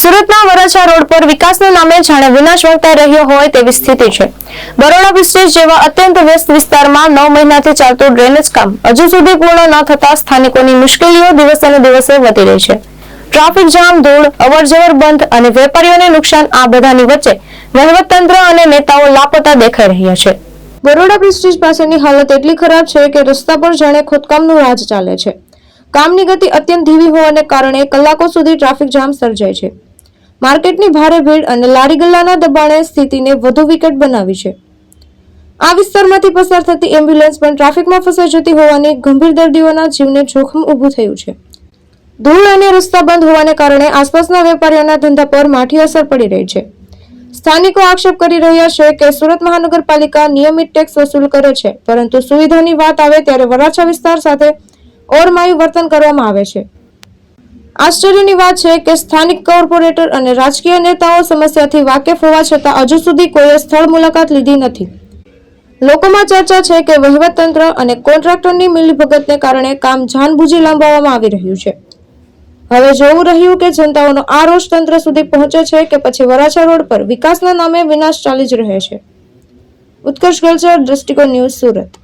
સુરતના વરાછા રોડ પર વિકાસના નામે જાણે વિનાશ વર્તાઈ રહ્યો હોય તેવી સ્થિતિ છે. બરોડા બ્રિસ્ટેજ જેવા અત્યંત વ્યસ્ત વિસ્તારમાં નવ મહિનાથી ચાલતું ડ્રેનેજ કામ હજુ સુધી પૂર્ણ ન થતા સ્થાનિકોની મુશ્કેલીઓ દિવસે દિવસે વધી રહી છે. ટ્રાફિક જામ, ધૂળ, અવરજવર બંધ અને વેપારીઓને નુકસાન આ બધાની વચ્ચે વહીવટતંત્ર અને નેતાઓ લાપતા દેખાઈ રહ્યા છે. બરોડા બ્રિસ્ટેજ પાસેની હાલત એટલી ખરાબ છે કે રસ્તા પર જાણે ખોદકામનું રાજ ચાલે છે. કામની ગતિ અત્યંત ધીમી હોવાને કારણે કલાકો સુધી ટ્રાફિક જામ સર્જાય છે. માર્કેટની ભારે ભીડ અને લારી ગલ્લાના દબાણે સ્થિતિને વધુ વિકટ બનાવી છે. આ વિસ્તારમાંથી પસાર થતી એમ્બ્યુલન્સ પણ ટ્રાફિકમાં ફસાઈ જતી હોવાની ગંભીર દર્દીઓના જીવને જોખમ ઊભું થયું છે. ધૂળ અને રસ્તા બંધ હોવાને કારણે આસપાસના વેપારીઓના ધંધા પર માઠી અસર પડી રહી છે. સ્થાનિકો આક્ષેપ કરી રહ્યા છે કે સુરત મહાનગરપાલિકા નિયમિત ટેક્સ વસૂલ કરે છે, પરંતુ સુવિધાની વાત આવે ત્યારે વરાછા વિસ્તાર સાથે ઓરમાયું વર્તન કરવામાં આવે છે. આશ્ચર્યની વાત છે કે સ્થાનિક કોર્પોરેટર અને રાજકીય નેતાઓ સમસ્યાથી વાકેફ હોવા છતાં હજુ સુધી કોઈએ સ્થળ મુલાકાત લીધી નથી. લોકોમાં ચર્ચા છે કે વહીવટતંત્ર અને કોન્ટ્રાક્ટરની મિલીભગતને કારણે કામ જાનબૂજી લાંબાવવામાં આવી રહ્યું છે. હવે જોવું રહ્યું કે જનતાઓનો આ રોષ તંત્ર સુધી પહોંચે છે કે પછી વરાછા રોડ પર વિકાસના નામે વિનાશ ચાલી જ રહે છે. ઉત્કર્ષ ગલચર, દ્રષ્ટિકોણ ન્યૂઝ સુરત.